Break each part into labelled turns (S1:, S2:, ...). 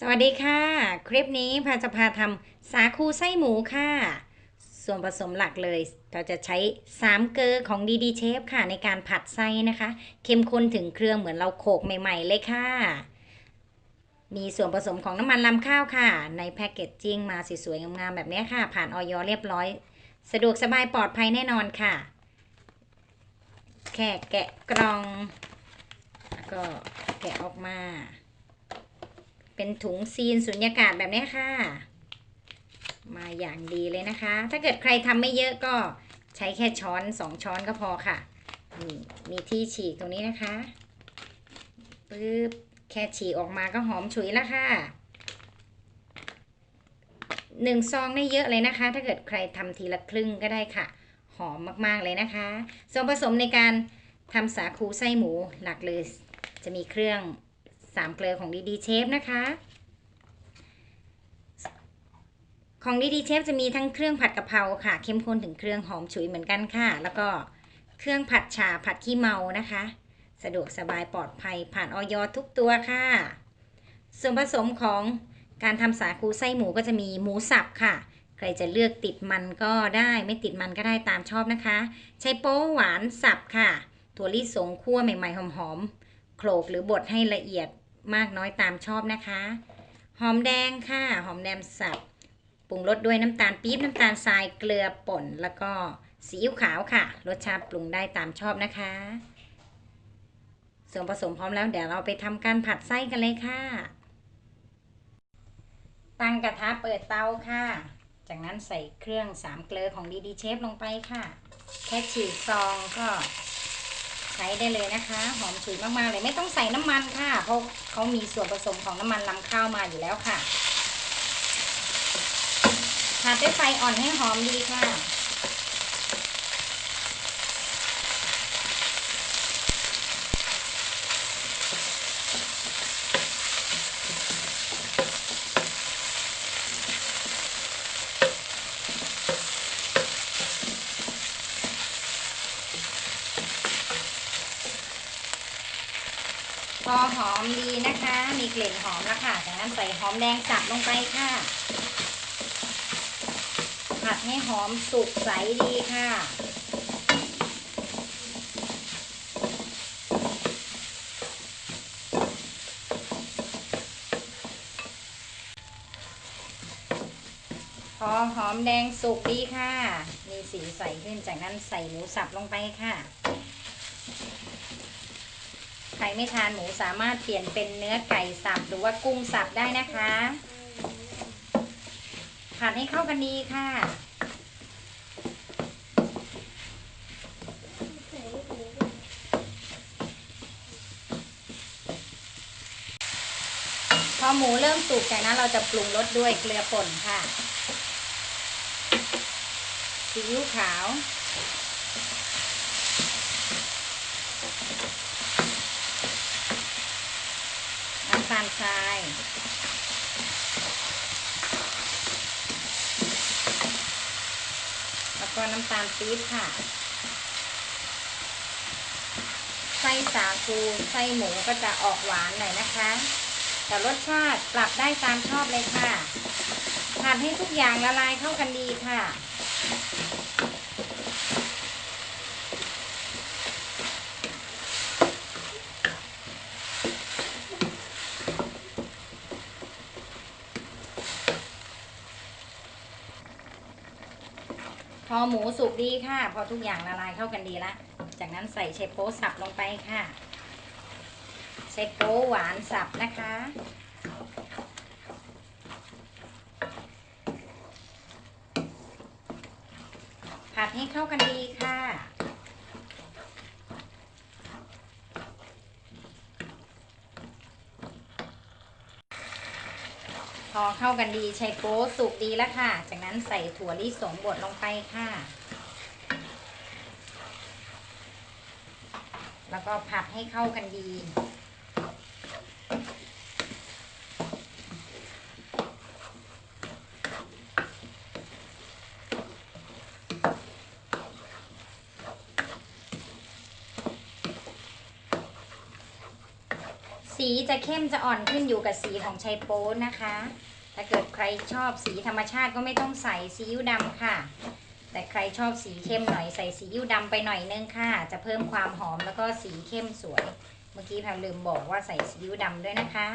S1: สวัสดีค่ะ คลิปนี้พาจะพาทำสาคูไส้หมูค่ะ ส่วนผสมหลักเลย เราจะใช้ 3 เกลือของดีดีเชฟค่ะ ในการผัดไส้นะคะ เข้มข้นถึงเครื่องเหมือนเราโขกใหม่ ๆ เลยค่ะ มีส่วนผสมของน้ำมันลำข้าวค่ะ ในแพคเกจจิ้งมาสวยๆงามๆแบบนี้ค่ะ ผ่านออยเรียบร้อย สะดวกสบายปลอดภัยแน่นอนค่ะ แค่แกะกล่อง แล้วก็แกะออกมา เป็นถุงซีนสุญญากาศแบบนี้ค่ะ มาอย่างดีเลยนะคะ ถ้าเกิดใครทำไม่เยอะก็ใช้แค่ช้อนสองช้อนก็พอค่ะนี่มีที่ฉีกตรงนี้นะคะปึ๊บแค่ฉีกออกมาก็หอมฉุยแล้วค่ะหนึ่งซองได้เยอะเลยนะคะ ถ้าเกิดใครทำทีละครึ่งก็ได้ค่ะ หอมมากๆเลยนะคะ ส่วนผสมในการทำสาคูไส้หมูหลักเลยจะมีเครื่อง สามเกลือของดีดีเชฟนะคะ ของดีดีเชฟจะมีทั้งเครื่องผัดกะเพราค่ะ เข้มข้นถึงเครื่องหอมฉุยเหมือนกันค่ะ แล้วก็เครื่องผัดฉ่าผัดขี้เมานะคะ สะดวกสบายปลอดภัยผ่านออยทุกตัวค่ะ ส่วนผสมของการทำสาคูไส้หมูก็จะมีหมูสับค่ะ ใครจะเลือกติดมันก็ได้ไม่ติดมันก็ได้ตามชอบนะคะ ใช้โป๊หวานสับค่ะ ถั่วลิสงคั่วใหม่ๆหอมๆโขลกหรือบดให้ละเอียด มากน้อยตามชอบนะคะ หอมแดงค่ะ หอมแดงสับปรุงรสด้วยน้ำตาลปี๊บน้ำตาลทรายเกลือป่น แล้วก็ซีอิ๊วขาวค่ะ รสชาติปรุงได้ตามชอบนะคะ ส่วนผสมพร้อมแล้วเดี๋ยวเราไปทำการผัดไส้กันเลยค่ะ ตั้งกระทะเปิดเตาค่ะ จากนั้นใส่เครื่องสามเกลือของดีดีเชฟลงไปค่ะ แค่ฉีกซองก็ ใช้ได้เลยนะคะ หอมฉุยมากๆเลยไม่ต้องใส่น้ำมันค่ะ เพราะเขามีส่วนผสมของน้ำมันนำข้าวมาอยู่แล้วค่ะผัดด้วยไฟอ่อนให้หอมดีค่ะ พ อหอมดีนะคะ มีกลิ่นหอมแล้วค่ะ จากนั้นใส่หอมแดงสับลงไปค่ะ ผัดให้หอมสุกใสดีค่ะพอหอมแดงสุกดีค่ะ มีสีใสขึ้นจากนั้นใส่หมูสับลงไปค่ะ ใครไม่ทานหมูสามารถเปลี่ยนเป็นเนื้อไก่สับหรือว่ากุ้งสับได้นะคะ ผัดให้เข้ากันดีค่ะพอหมูเริ่มสุกจากนั้นเราจะปรุงรสด้วยเกลือป่นค่ะซีอิ๊วขาว น้ำตาลทรายแล้วก็น้ำตาลปี๊บค่ะ ไส้สาคูไส้หมูก็จะออกหวานหน่อยนะคะ แต่รสชาติปรับได้ตามชอบเลยค่ะผัดให้ทุกอย่างละลายเข้ากันดีค่ะ พอหมูสุกดีค่ะ พอทุกอย่างละลายเข้ากันดีละ จากนั้นใส่เชฟโป๊สับลงไปค่ะ เชฟโป๊หวานสับนะคะ ผัดให้เข้ากันดีค่ะ อเข้ากันดีใช้โป๊สุกดีแล้วค่ะ จากนั้นใส่ถั่วลิสงบดลงไปค่ะ แล้วก็ผัดให้เข้ากันดี สีจะเข้มจะอ่อนขึ้นอยู่กับสีของชัยโป๊นะคะ ถ้าเกิดใครชอบสีธรรมชาติก็ไม่ต้องใส่ซีอิ๊วดำค่ะ แต่ใครชอบสีเข้มหน่อยใส่ซีอิ๊วดำไปหน่อยนึงค่ะ จะเพิ่มความหอมแล้วก็สีเข้มสวย เมื่อกี้แพรลืมบอกว่าใส่ซีอิ๊วดำด้วยนะคะ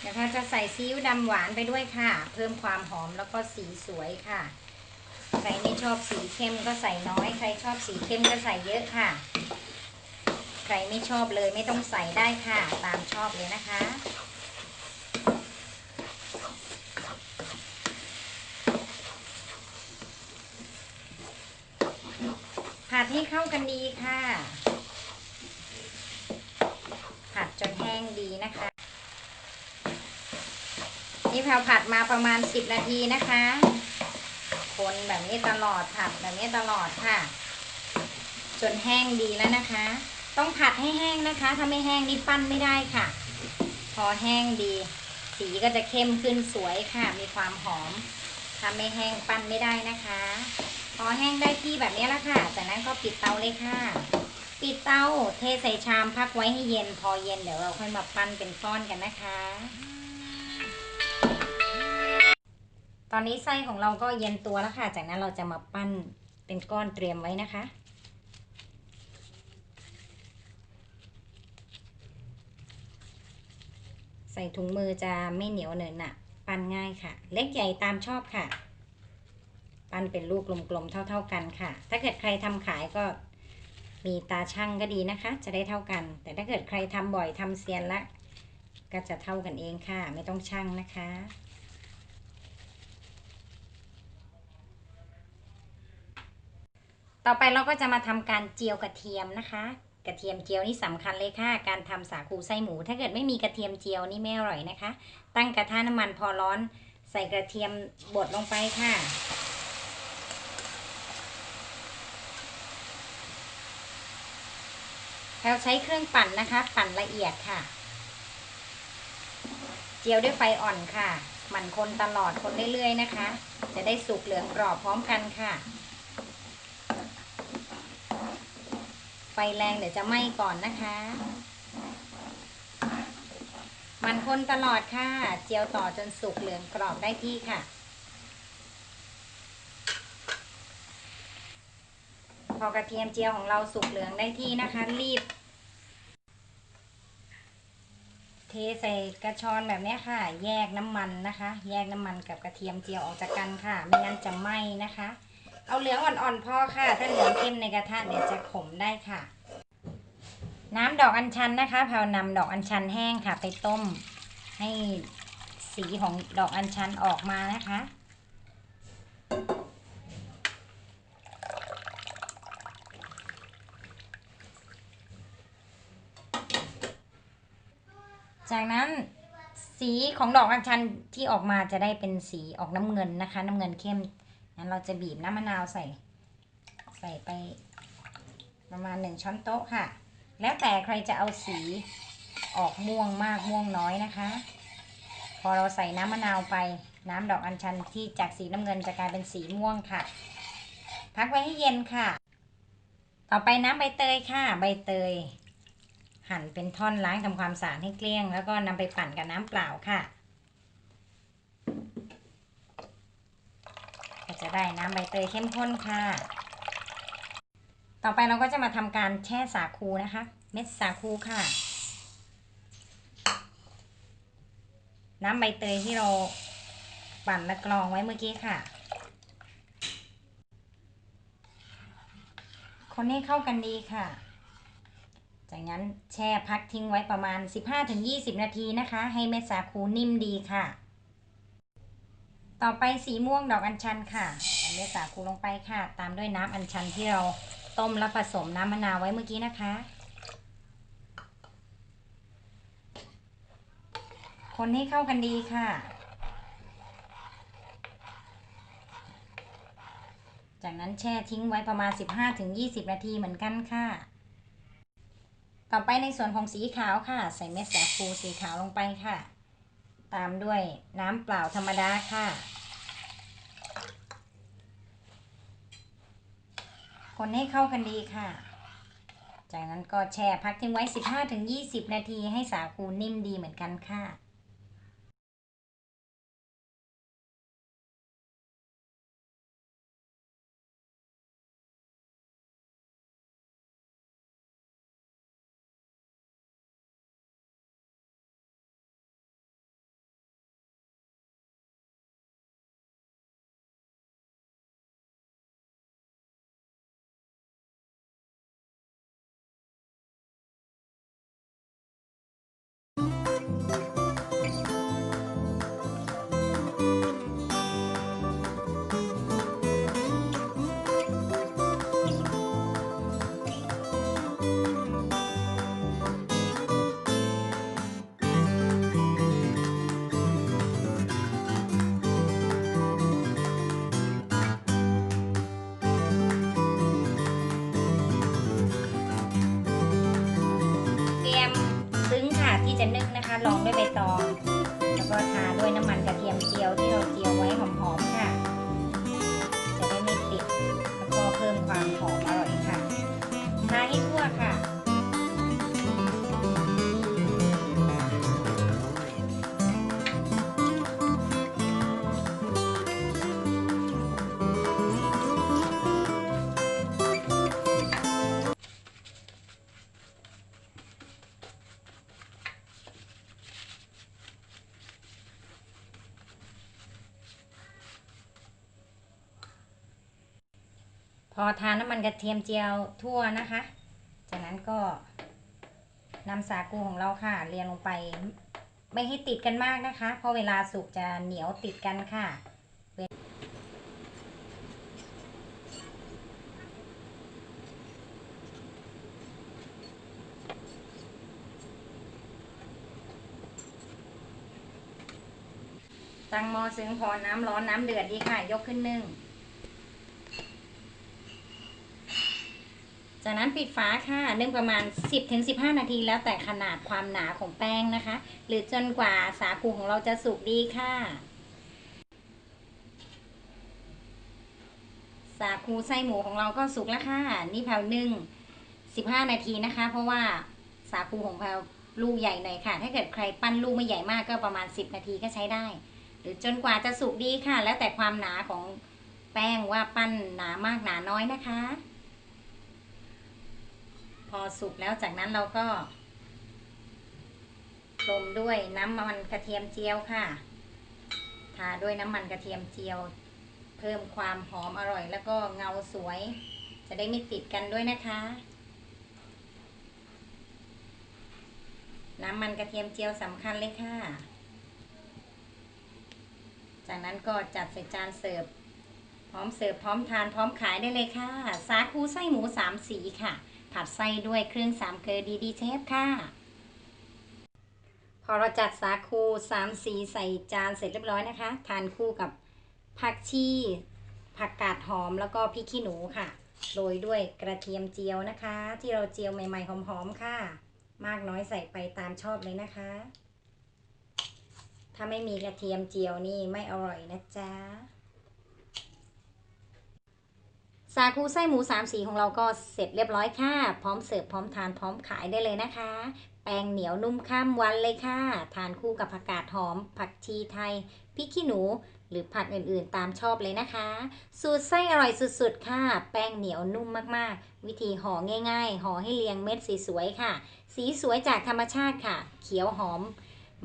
S1: เดี๋ยวแพจะใส่ซีอิ๊วดำหวานไปด้วยค่ะ เพิ่มความหอมแล้วก็สีสวยค่ะใครไม่ชอบสีเข้มก็ใส่น้อย ใครชอบสีเข้มก็ใส่เยอะค่ะ รไม่ชอบเลยไม่ต้องใส่ได้ค่ะ ตามชอบเลยนะคะ ผัดให้เข้ากันดีค่ะ ผัดจนแห้งดีนะคะ นี่แพรผัดมาประมาณ 10 นาทีนะคะ คนแบบนี้ตลอดผัดแบบนี้ตลอดค่ะ จนแห้งดีแล้วนะคะ ต้องผัดให้แห้งนะคะ ถ้าไม่แห้งนี่ปั้นไม่ได้ค่ะ พอแห้งดี สีก็จะเข้มขึ้นสวยค่ะ มีความหอมถ้าไม่แห้งปั้นไม่ได้นะคะ พอแห้งได้ที่แบบนี้แล้วค่ะ จากนั้นก็ปิดเตาเลยค่ะ ปิดเตาเทใส่ชามพักไว้ให้เย็น พอเย็นเดี๋ยวเราค่อยมาปั้นเป็นก้อนกันนะคะ ตอนนี้ไส้ของเราก็เย็นตัวแล้วค่ะ จากนั้นเราจะมาปั้นเป็นก้อนเตรียมไว้นะคะ ใส่ถุงมือจะไม่เหนียวเหนอะหนะปั้นง่ายค่ะ เล็กใหญ่ตามชอบค่ะ ปั้นเป็นลูกกลมๆเท่า ๆกันค่ะ ถ้าเกิดใครทำขายก็มีตาช่างก็ดีนะคะ จะได้เท่ากัน แต่ถ้าเกิดใครทำบ่อยทำเซียนละก็จะเท่ากันเองค่ะ ไม่ต้องช่างนะคะต่อไปเราก็จะมาทำการเจียวกระเทียมนะคะ กระเทียมเจียวนี่สำคัญเลยค่ะ การทำสาคูไส้หมู ถ้าเกิดไม่มีกระเทียมเจียวนี่ไม่อร่อยนะคะ ตั้งกระทะน้ำมันพอร้อน ใส่กระเทียมบดลงไปค่ะ เราใช้เครื่องปั่นนะคะ ปั่นละเอียดค่ะ เจียวด้วยไฟอ่อนค่ะ หมั่นคนตลอดคนเรื่อยๆนะคะ จะได้สุกเหลืองกรอบพร้อมกันค่ะ ไฟ แรงเดี๋ยวจะไหม้ก่อนนะคะ มันคนตลอดค่ะ เจียวต่อจนสุกเหลืองกรอบได้ที่ค่ะ พอกระเทียมเจียวของเราสุกเหลืองได้ที่นะคะ รีบ เทใส่กระชอนแบบนี้ค่ะ แยกน้ำมันนะคะ แยกน้ำมันกับกระเทียมเจียวออกจากกันค่ะ ไม่งั้นจะไหม้นะคะ เอาเหลืองอ่อนๆพอค่ะ ถ้าเหลืองเข้มในกระทะเดี๋ยวจะขมได้ค่ะ น้ำดอกอัญชันนะคะแพรวนำดอกอัญชันแห้งค่ะ ไปต้มให้สีของดอกอัญชันออกมานะคะจากนั้นสีของดอกอัญชันที่ออกมาจะได้เป็นสีออกน้ำเงินนะคะ น้ำเงินเข้ม งั้นเราจะบีบน้ำมะนาวใส่ ใส่ไปประมาณหนึ่งช้อนโต๊ะค่ะ แล้วแต่ใครจะเอาสีออกม่วงมากม่วงน้อยนะคะ พอเราใส่น้ำมะนาวไป น้ำดอกอัญชันที่จากสีน้ำเงินจะกลายเป็นสีม่วงค่ะ พักไว้ให้เย็นค่ะ ต่อไปน้ำใบเตยค่ะ ใบเตย หั่นเป็นท่อนล้างทำความสะอาดให้เกลี้ยง แล้วก็นำไปปั่นกับน้ำเปล่าค่ะ จะได้น้ำใบเตยเข้มข้นค่ะ ต่อไปเราก็จะมาทำการแช่สาคูนะคะ เม็ดสาคูค่ะ น้ำใบเตยที่เราปั่นและกรองไว้เมื่อกี้ค่ะ คนให้เข้ากันดีค่ะ จากนั้นแช่พักทิ้งไว้ประมาณ 15-20 นาทีนะคะ ให้เม็ดสาคูนิ่มดีค่ะ ต่อไปสีม่วงดอกอัญชันค่ะใส่เม็ดสาคูลงไปค่ะ ตามด้วยน้ำอัญชันที่เราต้มและผสมน้ำมะนาวไว้เมื่อกี้นะคะ คนให้เข้ากันดีค่ะ จากนั้นแช่ทิ้งไว้ประมาณ 15-20 นาทีเหมือนกันค่ะ ต่อไปในส่วนของสีขาวค่ะ ใส่เม็ดสาคูสีขาวลงไปค่ะ ตามด้วยน้ำเปล่าธรรมดาค่ะ คนให้เข้ากันดีค่ะ จากนั้นก็แช่พักทิ้งไว้ 15-20 นาทีให้สาคูนิ่มดีเหมือนกันค่ะ ด้ อทานน้ำมันกระเทียมเจียวทั่วนะคะ จากนั้นก็นำสาคูของเราค่ะเรียงลงไป ไม่ให้ติดกันมากนะคะ เพราะเวลาสุกจะเหนียวติดกันค่ะตั้งหม้อซึ้งพอน้ำร้อนน้ำเดือดดีค่ะ ยกขึ้นนึ่ง จากนั้นปิดฝาค่ะนึ่งประมาณ 10-15 นาทีแล้วแต่ขนาดความหนาของแป้งนะคะ หรือจนกว่าสาคูของเราจะสุกดีค่ะ สาคูไส้หมูของเราก็สุกแล้วค่ะ นี่แพลวนึ่ง 15 นาทีนะคะ เพราะว่าสาคูของแพลวลูกใหญ่หน่อยค่ะ ถ้าเกิดใครปั้นลูกไม่ใหญ่มากก็ประมาณ 10 นาทีก็ใช้ได้ หรือจนกว่าจะสุกดีค่ะ แล้วแต่ความหนาของแป้งว่าปั้นหนามากหนาน้อยนะคะ พอสุกแล้วจากนั้นเราก็พรมด้วยน้ำมันกระเทียมเจียวค่ะ ทาด้วยน้ำมันกระเทียมเจียว เพิ่มความหอมอร่อย แล้วก็เงาสวย จะได้ไม่ติดกันด้วยนะคะ น้ำมันกระเทียมเจียวสำคัญเลยค่ะ จากนั้นก็จัดใส่จานเสิร์ฟพร้อมเสิร์ฟพร้อมทานพร้อมขายได้เลยค่ะ สาคูไส้หมูสามสีค่ะ ผัดไส้ด้วยเครื่องสามเกลือดีดีเชฟค่ะ พอเราจัดสาคูสามสีใส่จานเสร็จเรียบร้อยนะคะ ทานคู่กับผักชีผักกาดหอมแล้วก็พริกขี้หนูค่ะโรยด้วยกระเทียมเจียวนะคะ ที่เราเจียวใหม่ๆหอมๆค่ะ มากน้อยใส่ไปตามชอบเลยนะคะ ถ้าไม่มีกระเทียมเจียวนี่ไม่อร่อยนะจ๊ะ สาคูไส้หมูสามสีของเราก็เสร็จเรียบร้อยค่ะ พร้อมเสิร์ฟพร้อมทานพร้อมขายได้เลยนะคะ แป้งเหนียวนุ่มข้ามวันเลยค่ะ ทานคู่กับผักกาดหอม ผักชีไทยพริกขี้หนู หรือผักอื่นๆตามชอบเลยนะคะ สูตรไส้อร่อยสุดๆค่ะ แป้งเหนียวนุ่มมากๆ วิธีห่อง่ายๆห่อให้เรียงเม็ดสีสวยค่ะ สีสวยจากธรรมชาติค่ะ เขียวหอม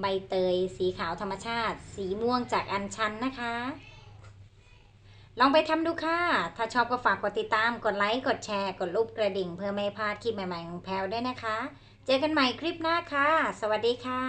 S1: ใบเตย สีขาวธรรมชาติ สีม่วงจากอัญชันนะคะ ลองไปทำดูค่ะ ถ้าชอบก็ฝากกดติดตาม กดไลค์ กดแชร์ กดรูปกระดิ่ง เพื่อไม่พลาดคลิปใหม่ๆของแพลวด้วยนะคะ เจอกันใหม่คลิปหน้าค่ะ สวัสดีค่ะ